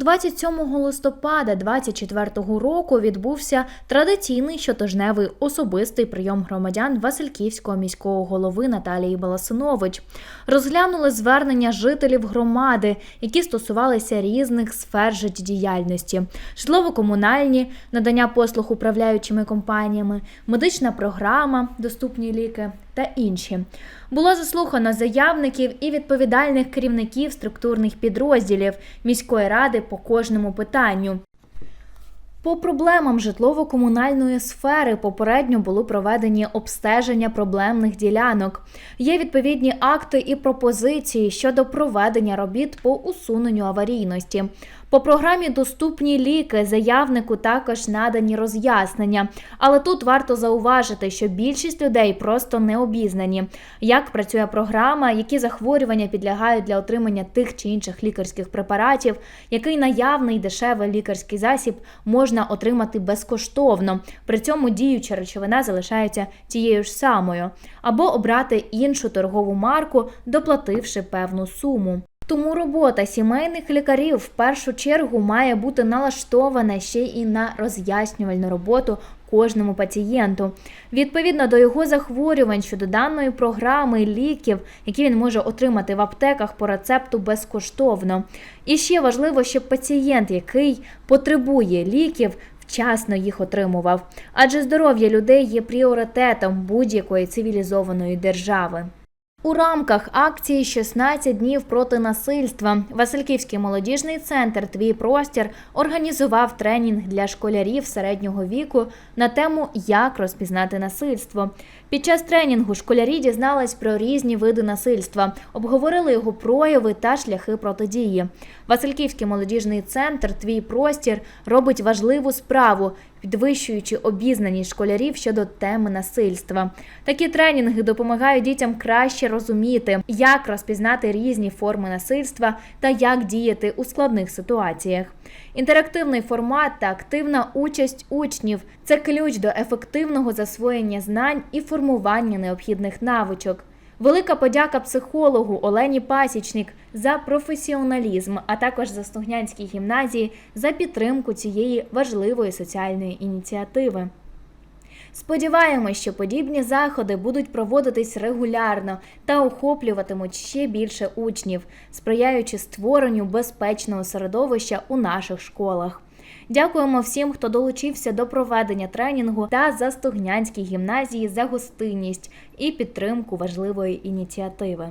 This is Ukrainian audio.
27 листопада 2024 року відбувся традиційний щотижневий особистий прийом громадян Васильківського міського голови Наталії Баласинович. Розглянули звернення жителів громади, які стосувалися різних сфер життєдіяльності: житлово-комунальні, надання послуг управляючими компаніями, медична програма, доступні ліки та інші. Було заслухано заявників і відповідальних керівників структурних підрозділів міської ради по кожному питанню. По проблемам житлово-комунальної сфери попередньо були проведені обстеження проблемних ділянок. Є відповідні акти і пропозиції щодо проведення робіт по усуненню аварійності. По програмі Доступні ліки заявнику також надані роз'яснення. Але тут варто зауважити, що більшість людей просто не обізнані, як працює програма, які захворювання підлягають для отримання тих чи інших лікарських препаратів, який наявний дешевий лікарський засіб можна отримати безкоштовно. При цьому діюча речовина залишається тією ж самою, або обрати іншу торгову марку, доплативши певну суму. Тому робота сімейних лікарів в першу чергу має бути налаштована ще і на роз'яснювальну роботу кожному пацієнту. Відповідно до його захворювань щодо даної програми ліків, які він може отримати в аптеках по рецепту безкоштовно. І ще важливо, щоб пацієнт, який потребує ліків, вчасно їх отримував, адже здоров'я людей є пріоритетом будь-якої цивілізованої держави. У рамках акції «16 днів проти насильства Васильківський молодіжний центр Твій простір організував тренінг для школярів середнього віку на тему Як розпізнати насильство. Під час тренінгу школярі дізнались про різні види насильства, обговорили його прояви та шляхи протидії. Васильківський молодіжний центр Твій простір робить важливу справу, підвищуючи обізнаність школярів щодо теми насильства. Такі тренінги допомагають дітям краще розуміти, як розпізнати різні форми насильства та як діяти у складних ситуаціях. Інтерактивний формат та активна участь учнів це ключ до ефективного засвоєння знань і формування необхідних навичок. Велика подяка психологу Олені Пасічник за професіоналізм, а також за Стогнянській гімназії за підтримку цієї важливої соціальної ініціативи. Сподіваємось, що подібні заходи будуть проводитись регулярно та охоплюватимуть ще більше учнів, сприяючи створенню безпечного середовища у наших школах. Дякуємо всім, хто долучився до проведення тренінгу та Застогнянській гімназії за гостинність і підтримку важливої ініціативи.